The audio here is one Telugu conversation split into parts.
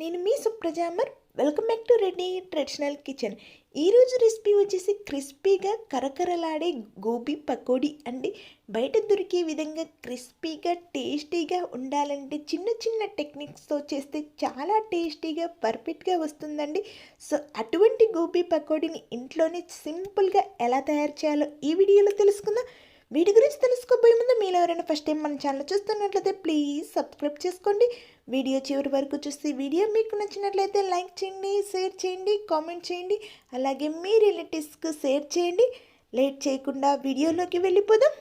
నేను మీ సుప్రజామర్ welcome back to ready traditional kitchen. ఈరోజు రెసిపీ వచ్చేసి క్రిస్పీగా కరకరలాడే గోబీ పకోడీ అండి. బయట దొరికే విధంగా క్రిస్పీగా టేస్టీగా ఉండాలంటే చిన్న చిన్న టెక్నిక్స్తో చేస్తే చాలా టేస్టీగా పర్ఫెక్ట్గా వస్తుందండి. సో అటువంటి గోబీ పకోడీని ఇంట్లోనే సింపుల్గా ఎలా తయారు చేయాలో ఈ వీడియోలో తెలుసుకుందాం. వీటి గురించి తెలుసుకోబోయే ముందు మీరు ఎవరైనా ఫస్ట్ టైం మన ఛానల్ చూస్తున్నట్లయితే ప్లీజ్ సబ్స్క్రైబ్ చేసుకోండి. వీడియో చివరి వరకు చూసి వీడియో మీకు నచ్చినట్లయితే లైక్ చేయండి షేర్ చేయండి కామెంట్ చేయండి. అలాగే మీ రిలేటివ్స్కి షేర్ చేయండి. లేట్ చేయకుండా వీడియోలోకి వెళ్ళిపోదాం.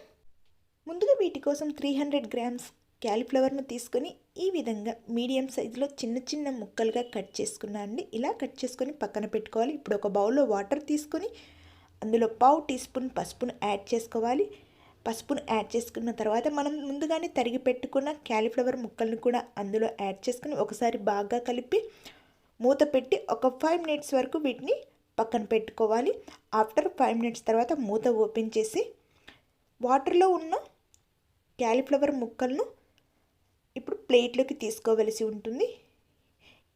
ముందుగా వీటి కోసం త్రీ హండ్రెడ్ గ్రామ్స్ క్యాలీఫ్లవర్ను తీసుకొని ఈ విధంగా మీడియం సైజులో చిన్న చిన్న ముక్కలుగా కట్ చేసుకున్నా అండి. ఇలా కట్ చేసుకొని పక్కన పెట్టుకోవాలి. ఇప్పుడు ఒక బౌల్లో వాటర్ తీసుకొని అందులో పావు టీ స్పూన్ పసుపును యాడ్ చేసుకోవాలి. పసుపును యాడ్ చేసుకున్న తర్వాత మనం ముందుగానే తరిగి పెట్టుకున్న క్యాలీఫ్లవర్ ముక్కలను కూడా అందులో యాడ్ చేసుకుని ఒకసారి బాగా కలిపి మూత పెట్టి ఒక ఫైవ్ మినిట్స్ వరకు వీటిని పక్కన పెట్టుకోవాలి. ఆఫ్టర్ ఫైవ్ మినిట్స్ తర్వాత మూత ఓపెన్ చేసి వాటర్లో ఉన్న క్యాలీఫ్లవర్ ముక్కలను ఇప్పుడు ప్లేట్లోకి తీసుకోవలసి ఉంటుంది.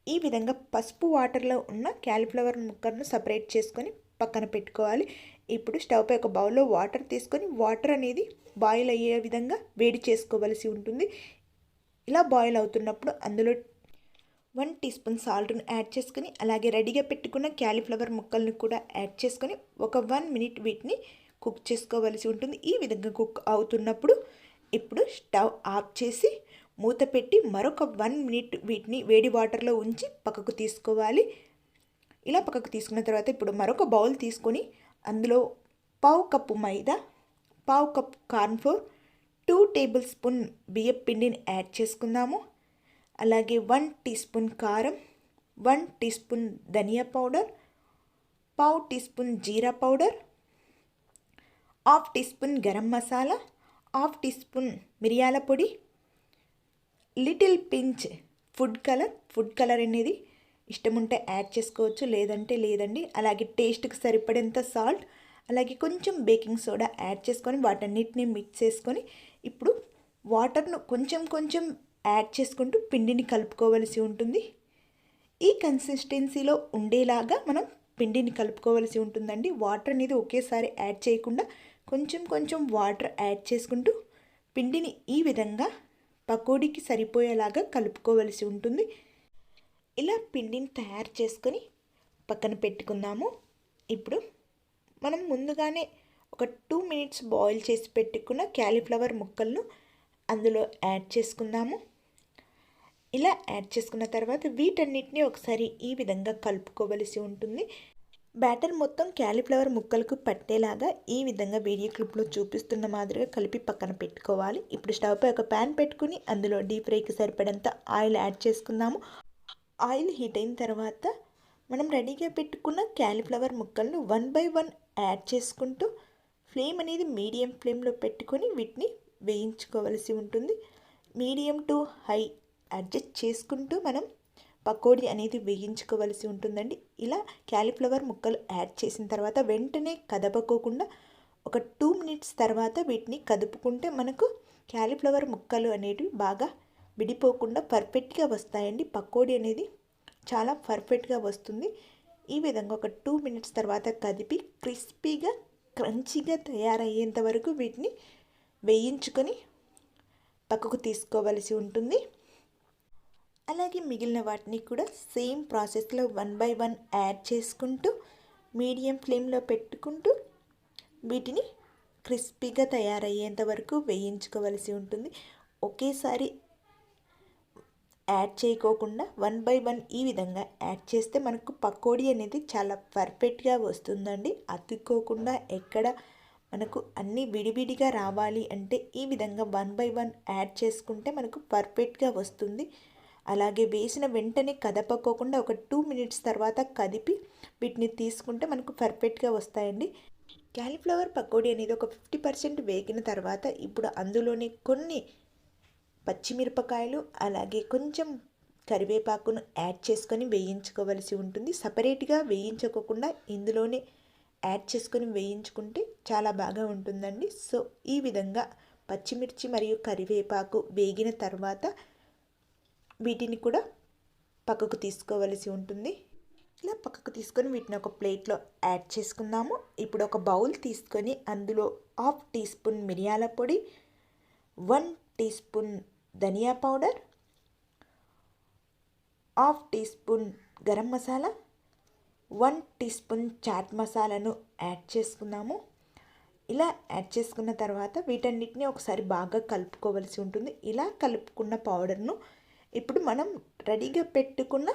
ఈ విధంగా పసుపు వాటర్లో ఉన్న క్యాలీఫ్లవర్ ముక్కలను సపరేట్ చేసుకొని పక్కన పెట్టుకోవాలి. ఇప్పుడు స్టవ్ పై ఒక బౌల్లో వాటర్ తీసుకొని వాటర్ అనేది బాయిల్ అయ్యే విధంగా వేడి చేసుకోవలసి ఉంటుంది. ఇలా బాయిల్ అవుతున్నప్పుడు అందులో వన్ టీ స్పూన్ సాల్ట్ను యాడ్ చేసుకుని అలాగే రెడీగా పెట్టుకున్న క్యాలీఫ్లవర్ ముక్కల్ని కూడా యాడ్ చేసుకొని ఒక వన్ మినిట్ వీటిని కుక్ చేసుకోవలసి ఉంటుంది. ఈ విధంగా కుక్ అవుతున్నప్పుడు ఇప్పుడు స్టవ్ ఆఫ్ చేసి మూత పెట్టి మరొక వన్ మినిట్ వీటిని వేడి వాటర్లో ఉంచి పక్కకు తీసుకోవాలి. ఇలా పక్కకు తీసుకున్న తర్వాత ఇప్పుడు మరొక బౌల్ తీసుకొని అందులో పావు కప్పు మైదా పావు cup cornflour two table spoon బియ్యం పిండిని యాడ్ చేసుకుందాము. అలాగే వన్ టీ స్పూన్ కారం వన్ టీ స్పూన్ ధనియా పౌడర్ పావు టీ స్పూన్ జీరా powder half tea spoon garam masala half tea spoon మిరియాల పొడి little pinch food colour food colour అనేది ఇష్టం ఉంటే యాడ్ చేసుకోవచ్చు లేదంటే లేదండి. అలాగే టేస్ట్కి సరిపడేంత సాల్ట్ అలాగే కొంచెం బేకింగ్ సోడా యాడ్ చేసుకొని వాటన్నిటిని మిక్స్ చేసుకొని ఇప్పుడు వాటర్ను కొంచెం కొంచెం యాడ్ చేసుకుంటూ పిండిని కలుపుకోవలసి ఉంటుంది. ఈ కన్సిస్టెన్సీలో ఉండేలాగా మనం పిండిని కలుపుకోవలసి ఉంటుందండి. వాటర్ అనేది ఒకేసారి యాడ్ చేయకుండా కొంచెం కొంచెం వాటర్ యాడ్ చేసుకుంటూ పిండిని ఈ విధంగా పకోడీకి సరిపోయేలాగా కలుపుకోవలసి ఉంటుంది. ఇలా పిండిని తయారు చేసుకొని పక్కన పెట్టుకుందాము. ఇప్పుడు మనం ముందుగానే ఒక టూ మినిట్స్ బాయిల్ చేసి పెట్టుకున్న క్యాలీఫ్లవర్ ముక్కలను అందులో యాడ్ చేసుకుందాము. ఇలా యాడ్ చేసుకున్న తర్వాత వీటన్నిటిని ఒకసారి ఈ విధంగా కలుపుకోవలసి ఉంటుంది. బ్యాటర్ మొత్తం క్యాలీఫ్లవర్ ముక్కలకు పట్టేలాగా ఈ విధంగా వీడియో క్లిప్లో చూపిస్తున్న మాదిరిగా కలిపి పక్కన పెట్టుకోవాలి. ఇప్పుడు స్టవ్పై ఒక ప్యాన్ పెట్టుకుని అందులో డీప్ ఫ్రైకి సరిపడంత ఆయిల్ యాడ్ చేసుకుందాము. ఆయిల్ హీట్ అయిన తర్వాత మనం రెడీగా పెట్టుకున్న క్యాలీఫ్లవర్ ముక్కలను వన్ బై వన్ యాడ్ చేసుకుంటూ ఫ్లేమ్ అనేది మీడియం ఫ్లేమ్లో పెట్టుకొని వీటిని వేయించుకోవలసి ఉంటుంది. మీడియం టు హై అడ్జస్ట్ చేసుకుంటూ మనం పకోడీ అనేది వేయించుకోవలసి ఉంటుందండి. ఇలా క్యాలీఫ్లవర్ ముక్కలు యాడ్ చేసిన తర్వాత వెంటనే కదపకోకుండా ఒక టూ మినిట్స్ తర్వాత వీటిని కదుపుకుంటే మనకు క్యాలీఫ్లవర్ ముక్కలు అనేటివి బాగా విడిపోకుండా పర్ఫెక్ట్గా వస్తాయండి. పకోడీ అనేది చాలా పర్ఫెక్ట్గా వస్తుంది. ఈ విధంగా ఒక టూ మినిట్స్ తర్వాత కదిపి క్రిస్పీగా క్రంచీగా తయారయ్యేంత వరకు వీటిని వేయించుకొని పక్కకు తీసుకోవలసి ఉంటుంది. అలాగే మిగిలిన వాటిని కూడా సేమ్ ప్రాసెస్లో వన్ బై వన్ యాడ్ చేసుకుంటూ మీడియం ఫ్లేమ్లో పెట్టుకుంటూ వీటిని క్రిస్పీగా తయారయ్యేంత వరకు వేయించుకోవలసి ఉంటుంది. ఒకేసారి యాడ్ చేయకోకుండా వన్ బై వన్ ఈ విధంగా యాడ్ చేస్తే మనకు పకోడీ అనేది చాలా పర్ఫెక్ట్గా వస్తుందండి. అతుక్కోకుండా ఎక్కడ మనకు అన్నీ విడివిడిగా రావాలి అంటే ఈ విధంగా వన్ బై వన్ యాడ్ చేసుకుంటే మనకు పర్ఫెక్ట్గా వస్తుంది. అలాగే వేసిన వెంటనే కదపకోకుండా ఒక టూ మినిట్స్ తర్వాత కదిపి వీటిని తీసుకుంటే మనకు పర్ఫెక్ట్గా వస్తాయండి. క్యాలీఫ్లవర్ పకోడీ అనేది ఒక ఫిఫ్టీ పర్సెంట్ వేగిన తర్వాత ఇప్పుడు అందులోనే కొన్ని పచ్చిమిరపకాయలు అలాగే కొంచెం కరివేపాకును యాడ్ చేసుకొని వేయించుకోవలసి ఉంటుంది. సపరేట్గా వేయించుకోకుండా ఇందులోనే యాడ్ చేసుకొని వేయించుకుంటే చాలా బాగా ఉంటుందండి. సో ఈ విధంగా పచ్చిమిర్చి మరియు కరివేపాకు వేగిన తర్వాత వీటిని కూడా పక్కకు తీసుకోవలసి ఉంటుంది. ఇలా పక్కకు తీసుకొని వీటిని ఒక ప్లేట్లో యాడ్ చేసుకుందాము. ఇప్పుడు ఒక బౌల్ తీసుకొని అందులో హాఫ్ టీ స్పూన్ మిరియాల పొడి వన్ టీ స్పూన్ ధనియా powder half tea spoon garam masala one tea spoon chaat మసాలాను యాడ్ చేసుకున్నాము. ఇలా యాడ్ చేసుకున్న తర్వాత వీటన్నిటిని ఒకసారి బాగా కలుపుకోవలసి ఉంటుంది. ఇలా కలుపుకున్న పౌడర్ను ఇప్పుడు మనం రెడీగా పెట్టుకున్న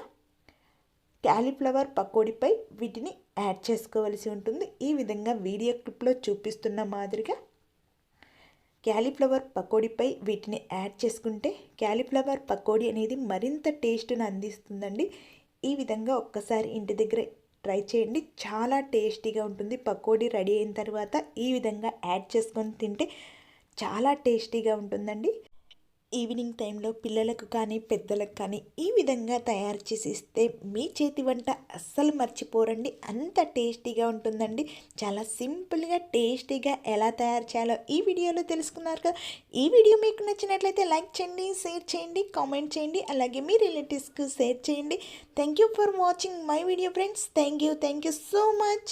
క్యాలీఫ్లవర్ పకోడీపై వీటిని యాడ్ చేసుకోవలసి ఉంటుంది. ఈ విధంగా వీడియో క్లిప్లో చూపిస్తున్న మాదిరిగా క్యాలీఫ్లవర్ పకోడీపై వీటిని యాడ్ చేసుకుంటే క్యాలీఫ్లవర్ పకోడీ అనేది మరింత టేస్ట్ను అందిస్తుందండి. ఈ విధంగా ఒక్కసారి ఇంటి దగ్గర ట్రై చేయండి. చాలా టేస్టీగా ఉంటుంది. పకోడీ రెడీ అయిన తర్వాత ఈ విధంగా యాడ్ చేసుకొని తింటే చాలా టేస్టీగా ఉంటుందండి. ఈవినింగ్ టైంలో పిల్లలకు కానీ పెద్దలకు కానీ ఈ విధంగా తయారు చేసి ఇస్తే మీ చేతి వంట అస్సలు మర్చిపోరండి. అంత టేస్టీగా ఉంటుందండి. చాలా సింపుల్గా టేస్టీగా ఎలా తయారు చేయాలో ఈ వీడియోలో తెలుసుకున్నారు కదా. ఈ వీడియో మీకు నచ్చినట్లయితే లైక్ చేయండి షేర్ చేయండి కామెంట్ చేయండి అలాగే మీ రిలేటివ్స్కు షేర్ చేయండి. Thank you for watching my video friends. Thank you thank you so much.